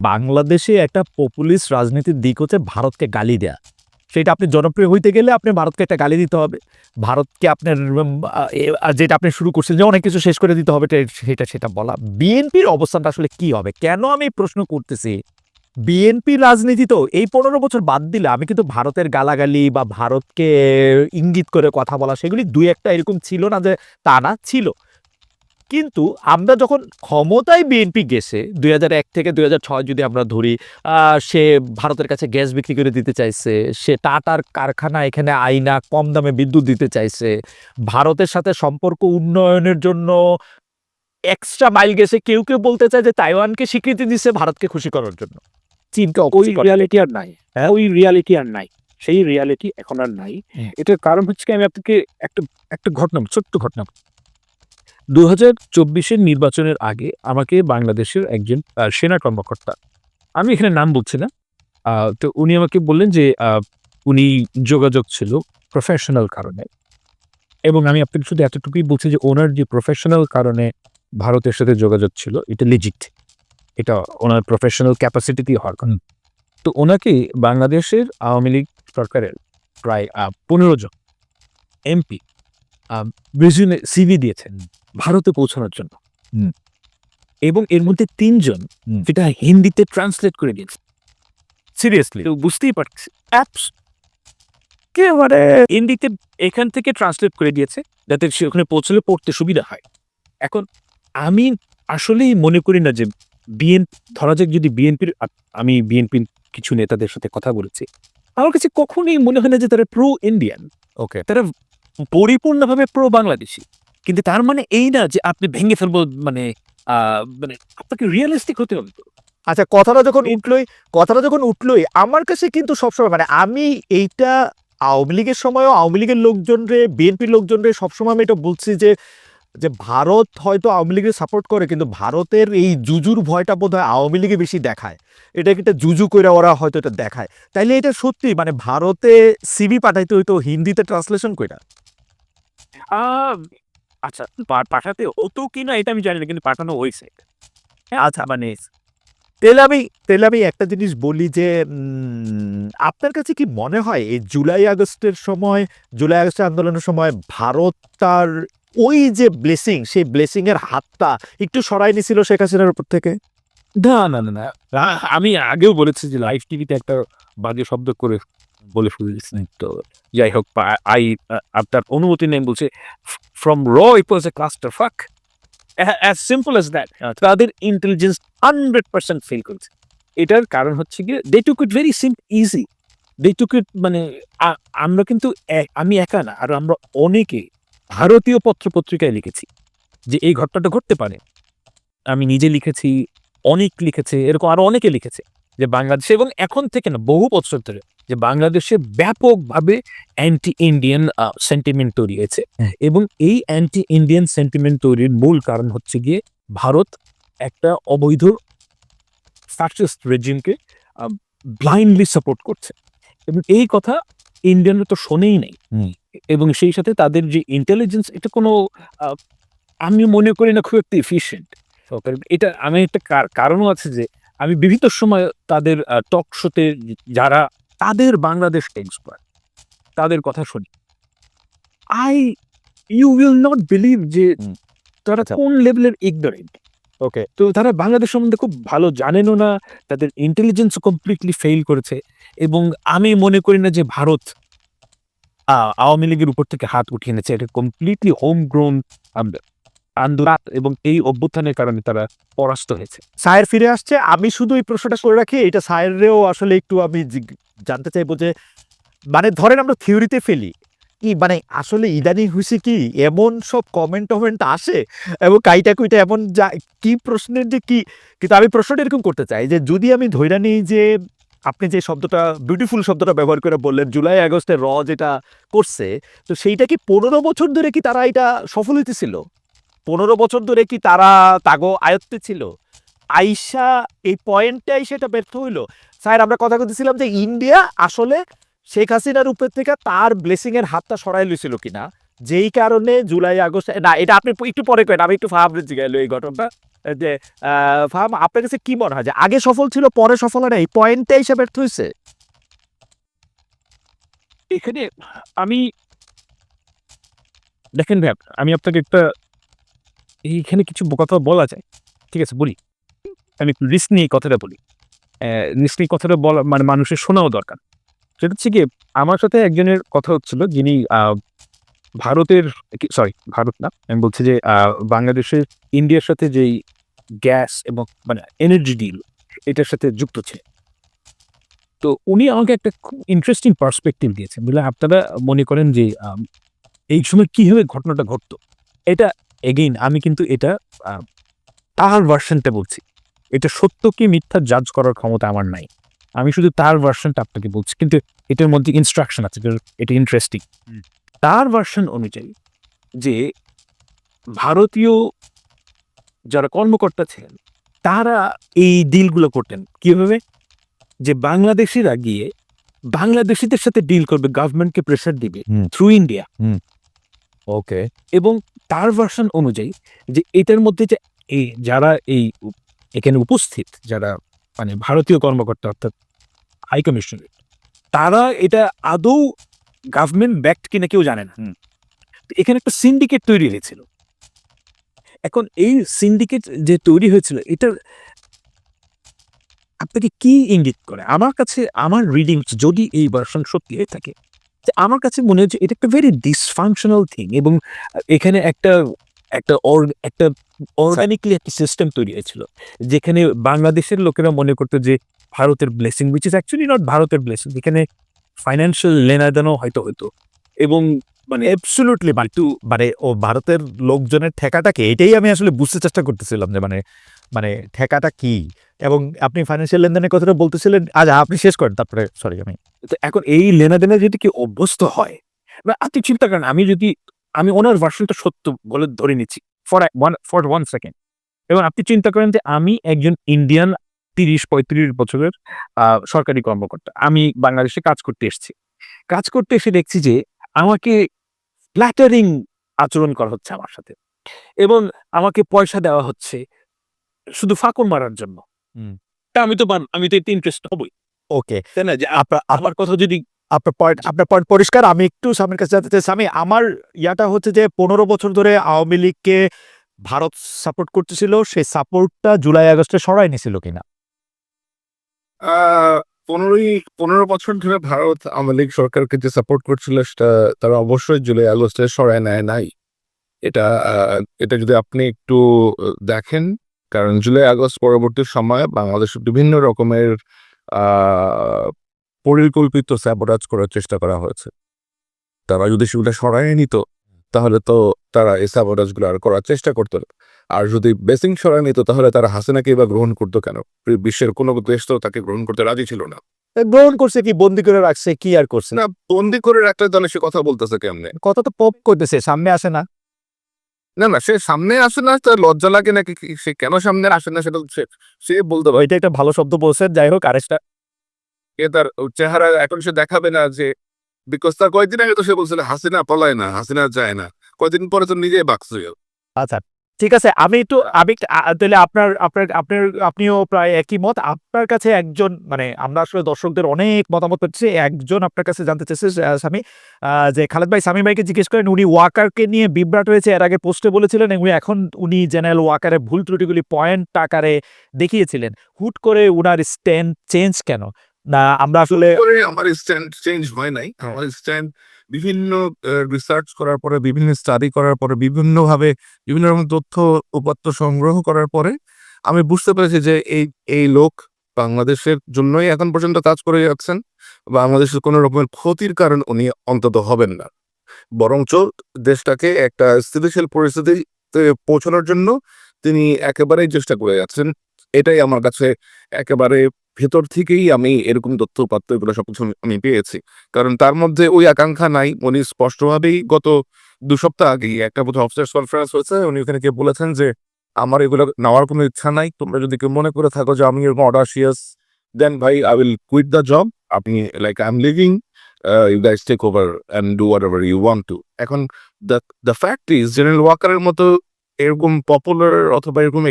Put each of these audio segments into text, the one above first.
বাংলাদেশে একটা পপুলিস্ট রাজনীতির দিক হচ্ছে ভারতকে গালি দেয়া। সেটা আপনি জনপ্রিয় হইতে গেলে আপনি ভারতকে একটা গালি দিতে হবে। ভারতকে আপনার যেটা আপনি শুরু করছেন যে অনেক কিছু শেষ করে দিতে হবে, সেটা সেটা বলা। বিএনপির অবস্থানটা আসলে কি হবে? কেন আমি প্রশ্ন করতেছি? বিএনপি রাজনীতি তো এই পনেরো বছর বাদ দিলে আমি কিন্তু ভারতের গালাগালি বা ভারতকে ইঙ্গিত করে কথা বলা, সেগুলি দুই একটা এরকম ছিল না যে তা না, ছিল। কিন্তু আমরা যখন ক্ষমতায় বিএনপি গেছে দুই এক থেকে দুই হাজার ছয় যদি আমরা ধরি সে ভারতের কাছে গ্যাস বিক্রি করে দিতে চাইছে সে টাটার কারখানা এখানে আইনা কম দামে বিদ্যুৎ দিতে চাইছে ভারতের সাথে সম্পর্ক উন্নয়নের জন্য এক্সট্রা মাইল গেছে কেউ কেউ বলতে চায় যে তাইওয়ানকে স্বীকৃতি দিচ্ছে ভারতকে খুশি করার জন্য। চীনকে ওই রিয়ালিটি আর নাই। হ্যাঁ? ওই রিয়ালিটি আর নাই। সেই রিয়ালিটি এখন আর নাই। এটার কারণ হচ্ছে আমি আপনাকে একটা একটা ঘটনা ছোট্ট ঘটনা দু হাজার চব্বিশের নির্বাচনের আগে আমাকে বাংলাদেশের একজন সেনা কর্মকর্তা। আমি এখানে নাম বলছি না। তো উনি আমাকে বললেন যে উনি যোগাযোগ ছিল প্রফেশনাল কারণে। এবং আমি আপনাকে শুধু এতটুকুই বলছি যে, ওনার যে প্রফেশনাল কারণে ভারতের সাথে যোগাযোগ ছিল, এটা লিজিট এটা ওনার প্রফেশনাল ক্যাপাসিটিতেই হওয়ার কারণ তো ওনাকে বাংলাদেশের আওয়ামী লীগ সরকারের প্রায় পনেরো জন এমপি সিভি দিয়েছেন। ভারতে পৌঁছানোর জন্য। এবং এর মধ্যে তিনজন। সেটা হিন্দিতে ট্রান্সলেট করে দিয়েছে। সিরিয়াসলি তো বুঝতেই পারছি। অ্যাপস একেবারে হিন্দিতে এখান থেকে ট্রান্সলেট করে দিয়েছে যাতে সে ওখানে পৌঁছলে পড়তে সুবিধা হয়। এখন আমি আসলেই মনে করি না যে বিএন ধরা যাক যদি বিএনপির আমি বিএনপির কিছু নেতাদের সাথে কথা বলেছি আমার কাছে কখনোই মনে হয় না যে তারা প্রো ইন্ডিয়ান ওকে তারা পরিপূর্ণভাবে প্রো বাংলাদেশি কিন্তু তার মানে এই না যে আপনি ভেঙে ফেলব মানে মানে আপনাকে রিয়েলিস্টিক হতে হবে তো। আচ্ছা কথাটা যখন উঠলোই কথাটা যখন উঠলোই আমার কাছে কিন্তু সবসময় মানে আমি এইটা আওয়ামী লীগের সময়ও আওয়ামী লীগের লোকজন রে বিএনপির লোকজন রে সবসময় আমি এটা বলছি যে যে ভারত হয়তো আওয়ামী লীগের সাপোর্ট করে কিন্তু ভারতের এই জুজুর ভয়টা বোধ হয় আওয়ামী লীগে বেশি দেখায়। এটা একটা জুজু করে ওরা হয়তো এটা দেখায়। তাইলে এটা সত্যি মানে ভারতে সিবি পাঠাইতে হইতো হিন্দিতে ট্রান্সলেশন কইরা? আহ, আচ্ছা পাঠাতে হতো কি না এটা আমি জানি না, কিন্তু পাঠানো হয়েছে। আচ্ছা মানে তাহলে আমি তাহলে আমি একটা জিনিস বলি যে আপনার কাছে কি মনে হয় এই জুলাই আগস্টের সময়, জুলাই আগস্টের আন্দোলনের সময় ভারত তার ওই যে ব্লেসিং সেই ব্লেসিং এর হাতটা একটু সরাই নিছিল শেখ হাসিনার উপর থেকে? না না না না। আমি আগেও বলেছি যে লাইভ টিভিতে একটা বাজে শব্দ করে বলে ফেলেছি তো যাই হোক আই আপনার অনুমতি নেই বলছে from raw it was a cluster fuck as simple as that তাদের ইন্টেলিজেন্স হান্ড্রেড পার্সেন্ট ফেল করেছে। এটার কারণ হচ্ছে গিয়ে they took it very simple easy they took it মানে আমরা কিন্তু আমি একা না আর আমরা অনেকে ভারতীয় পত্র পত্রিকায় লিখেছি যে এই ঘটনাটা ঘটতে পারে। আমি নিজে লিখেছি অনেক লিখেছে এরকম আরও অনেকে লিখেছে। যে বাংলাদেশে এবং এখন থেকে না বহু বছর ধরে যে বাংলাদেশে ব্যাপকভাবে অ্যান্টি ইন্ডিয়ান সেন্টিমেন্ট তৈরি হয়েছে। হ্যাঁ। এবং এই অ্যান্টি ইন্ডিয়ান সেন্টিমেন্ট তৈরির মূল কারণ হচ্ছে গিয়ে ভারত একটা অবৈধ ফ্যাসিস্ট রেজিমকে ব্লাইন্ডলি সাপোর্ট করছে। এবং এই কথা ইন্ডিয়ানরা তো শোনেই নেই। এবং সেই সাথে তাদের যে ইন্টেলিজেন্স এটা কোনো আমি মনে করি না খুব একটা ইফিসিয়েন্ট এটা আমি একটা কারণও আছে যে আমি বিভিন্ন সময় তাদের টক শোতে যারা তাদের বাংলাদেশ এক্সপার্ট তাদের কথা শুনি। I you will not believe যে তারা আচ্ছা। কোন লেভেলের ইগনোরেন্ট ওকে তো তারা বাংলাদেশ সম্বন্ধে খুব ভালো জানেনও না তাদের ইন্টেলিজেন্স কমপ্লিটলি ফেল করেছে এবং আমি মনে করি না যে ভারত আওয়ামী লীগের উপর থেকে হাত উঠিয়ে এনেছে এটা কমপ্লিটলি হোম গ্রোন আন্দোলন এবং এই অভ্যুত্থানের কারণে তারা পরাস্ত হয়েছে। সায়ের ফিরে আসছে। আমি শুধু এই প্রশ্নটা করে রাখি, এটা সায়েরেও আসলে একটু আমি জানতে চাইব যে মানে ধরেন আমরা থিওরিতে ফেলি, কি মানে আসলে ইদানিং হয়েছে কি এমন সব কমেন্ট টমেন্ট আসে এবং কাইটা কুইটা এমন যা, কি প্রশ্নের যে কি, কিন্তু আমি প্রশ্নটা এরকম করতে চাই যে যদি আমি ধৈরা নিই যে আপনি যে শব্দটা বিউটিফুল শব্দটা ব্যবহার করে বললেন, জুলাই, আগস্টে র যেটা করছে, তো সেইটা কি পনেরো বছর ধরে কি তারা এটা সফল হইতেছিল? পনেরো বছর ধরে কি তারা তাগো আয়ত্তে ছিল? আইসা এই পয়েন্টটাই সেটা ব্যর্থ হইল। স্যার, আমরা কথা বলতেছিলাম যে ইন্ডিয়া আসলে শেখ হাসিনার উপর থেকে তার ব্লেসিং এর হাতটা সরাই লইছিল কিনা? যেই কারণে জুলাই, আগস্ট, না, এটা আপনি একটু পরে কেন আমি একটু ফাহামের জিগাইলো এই ঘটনাটা। যে ফাহাম, আপনার কাছে কি মনে হয় যে আগে সফল ছিল, পরে সফল হয় না এই পয়েন্টে হিসাবে ব্যর্থ হয়েছে এখানে আমি দেখেন ভাই, আমি আপনাকে একটা এইখানে কিছু কথা বলা যায়। ঠিক আছে, বলি। আমি একটু রিস্ক নিয়ে কথাটা বলি। রিস্ক নিয়ে কথাটা বলা মানে মানুষের শোনাও দরকার। সেটা হচ্ছে কি আমার সাথে একজনের কথা হচ্ছিল, যিনি ভারতের সরি ভারত না, আমি বলছি যে বাংলাদেশের, ইন্ডিয়ার সাথে যেই গ্যাস এবং মানে এনার্জি ডিল এটার সাথে যুক্ত ছিল তো উনি আমাকে একটা খুব ইন্টারেস্টিং পার্সপেক্টিভ দিয়েছেন বুঝলেন আপনারা মনে করেন যে এই সময় কীভাবে ঘটনাটা ঘটতো? এটা এগেইন আমি কিন্তু এটা তার ভার্সনটা বলছি। এটা সত্য কি মিথ্যা জাজ করার ক্ষমতা আমার নাই। আমি শুধু তার ভার্সনটা আপনাকে বলছি কিন্তু এটার মধ্যে ইনস্ট্রাকশন আছে এটা ইন্টারেস্টিং তার ভার্সন অনুযায়ী যে ভারতীয় যারা কর্মকর্তা ছিলেন তারা এই ডিলগুলো করতেন। কীভাবে? যে বাংলাদেশিরা গিয়ে বাংলাদেশিদের সাথে ডিল করবে গভর্নমেন্টকে প্রেশার দিবে থ্রু ইন্ডিয়া ওকে এবং তার ভার্সন অনুযায়ী যে এটার মধ্যে যে এই যারা এই এখানে উপস্থিত যারা মানে ভারতীয় কর্মকর্তা অর্থাৎ হাই কমিশনার তারা এটা আদৌ গভর্নমেন্ট ব্যাক্ট কিনা কেউ জানে না। এখানে একটা সিন্ডিকেট তৈরি হয়েছিল। এখন এই সিন্ডিকেট যে তৈরি হয়েছিল এটা আপনাকে কি ইঙ্গিত করে? আমার কাছে আমার রিডিং যদি এই ভার্সন সত্যি হয়ে থাকে আমার কাছে মনে হচ্ছে এটা একটা ভেরি ডিসফাংশনাল থিং এবং এখানে একটা একটা একটা অর্গানিকলি একটা সিস্টেম তৈরি হয়েছিল, যেখানে বাংলাদেশের লোকেরা মনে করতো যে ভারতের blessing which is actually not ভারতের ব্লেসিং এখানে ফাইন্যান্সিয়াল লেনাদেনও হয়তো হতো এবং মানে অ্যাবসুলুটলি বাটু মানে ও ভারতের লোকজনের ঠেকাটাকে এটাই আমি আসলে বুঝতে চেষ্টা করতেছিলাম যে মানে মানে ঠেকাটা কি? এবং আপনি ফাইন্যান্সিয়াল লেনদেনের কথাটা বলতেছিলেন আজ আপনি শেষ করেন তারপরে সরি আমি তো এখন এই লেনাদেনে যদি কেউ অভ্যস্ত হয় বা আপনি চিন্তা করেন আমি যদি আমি ওনার ভার্সনটা সত্য বলে ধরে নিচ্ছি for one for one second এবং আপনি চিন্তা করেন যে আমি একজন ইন্ডিয়ান তিরিশ পঁয়ত্রিশ বছরের আহ, সরকারি কর্মকর্তা আমি বাংলাদেশে কাজ করতে এসেছি। কাজ করতে এসে দেখছি যে আমাকে ফ্ল্যাটারিং আচরণ করা হচ্ছে আমার সাথে। এবং আমাকে পয়সা দেওয়া হচ্ছে শুধু ফাঁকর মারার জন্য। তা আমি তো মান- আমি তো এতে ইন্টারেস্ট হবই। ওকে। তাই না? যে আপনার আমার কথা যদি আপনার পয়েন্ট আপনার পয়েন্ট পরিষ্কার। আমি একটু সামনের কাছে জানতে চাইছি আমি আমার ইয়াটা হচ্ছে যে পনেরো বছর ধরে আওয়ামী লীগকে ভারত সাপোর্ট করতেছিল। সেই সাপোর্টটা জুলাই আগস্টে সরাই নিছিল কিনা? আহ, পনেরোই, পনেরো বছর ধরে ভারত আওয়ামী লীগ সরকারকে যে সাপোর্ট করছিল সেটা তারা অবশ্যই জুলাই আগস্টে সরায় নেয় নাই এটা এটা যদি আপনি একটু দেখেন, কারণ জুলাই আগস্ট পরবর্তী সময়ে বাংলাদেশে বিভিন্ন রকমের পরিকল্পিত স্যাবোটাজ করার চেষ্টা করা হয়েছে তারা যদি সেগুলো সরায় নিত, তাহলে তো তারা এই স্যাবোরাজগুলো আর করার চেষ্টা করতো না। আর যদি বেসিং সরায় নিত তাহলে তারা হাসিনাকে বা গ্রহণ করতো কেন? বিশ্বের কোনো দেশ তো তাকে গ্রহণ করতে রাজি ছিল না। গ্রহণ করছে কি বন্দি করে রাখছে কি আর করছে? না বন্দি করে একটা দলে সে কথা বলতেছে কেমনে? কথা তো পপ করতেছে সামনে আসে না। না না সে সামনে আসে না তার লজ্জা লাগে নাকি? সে কেন সামনে আসে না সেটা সে সে বলতে পারে। ওইটা একটা ভালো শব্দ বলছে যাই হোক আরেকটা। এ তার চেহারা এখন সে দেখাবে না যে বিকজ তার কয়েকদিন আগে তো সে বলছিল হাসিনা পলায় না হাসিনা যায় না। কয়েকদিন পরে তো নিজেই বাক্স আচ্ছা ঠিক আছে আমি একটু আমি তাহলে আপনার আপনার আপনার আপনিও প্রায় একই মত। আপনার কাছে একজন মানে আমরা আসলে দর্শকদের অনেক মতামত পাচ্ছি একজন আপনার কাছে জানতে আহ, স্বামী যে খালেদ ভাই স্বামী ভাইকে জিজ্ঞেস করেন উনি ওয়াকারকে নিয়ে বিভ্রাট হয়েছে এর আগে পোস্টে বলেছিলেন এবং এখন উনি জেনারেল ওয়াকারের ভুল ত্রুটিগুলি পয়েন্ট আকারে দেখিয়েছিলেন। হুট করে উনার স্ট্যান্ড চেঞ্জ কেন? না আমরা আসলে আমার স্ট্যান্ড চেঞ্জ হয় নাই। আমার স্ট্যান্ড বিভিন্ন রিসার্চ করার পরে বিভিন্ন স্টাডি করার পরে বিভিন্ন ভাবে বিভিন্ন রকম তথ্য উপাত্ত সংগ্রহ করার পরে আমি বুঝতে পেরেছি যে এই এই লোক বাংলাদেশের জন্যই এখন পর্যন্ত কাজ করে যাচ্ছেন বাংলাদেশের কোনো রকমের ক্ষতির কারণ উনি অন্তত হবেন না। বরঞ্চ দেশটাকে একটা স্থিতিশীল পরিস্থিতিতে পৌঁছানোর জন্য তিনি একেবারেই চেষ্টা করে যাচ্ছেন। এটাই আমার কাছে একেবারে ভেতর থেকেই আমি এরকম তথ্য উপাত্ত এগুলো সবকিছু আমি- পেয়েছি। কারণ তার মধ্যে ওই আকাঙ্ক্ষা নাই, উনি স্পষ্টভাবেই গত দু সপ্তাহ আগেই একটা বোধহয় অফিসার্স কনফারেন্স হয়েছে, উনি ওখানে গিয়ে বলেছেন যে, আমার এগুলো নেওয়ার কোনো ইচ্ছা নাই, তোমরা যদি কেউ মনে করে থাকো যে আমি এরকম অডাসিয়াস দেন ভাই I will quit the job আপনি like I'm leaving you guys take over and do what you want to এখন the the fact is general ওয়াকারের মতো এরকম পপুলার অথবা এরকম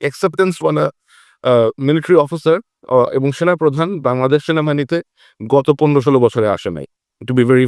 অ্যাকসেপ্টেন্স ওয়ালা মিলিটারি অফিসার এবং সেনাপ্রধান বাংলাদেশ সেনাবাহিনীতে গত পনেরো ষোলো বছরে আসে নাই টু বি ভেরি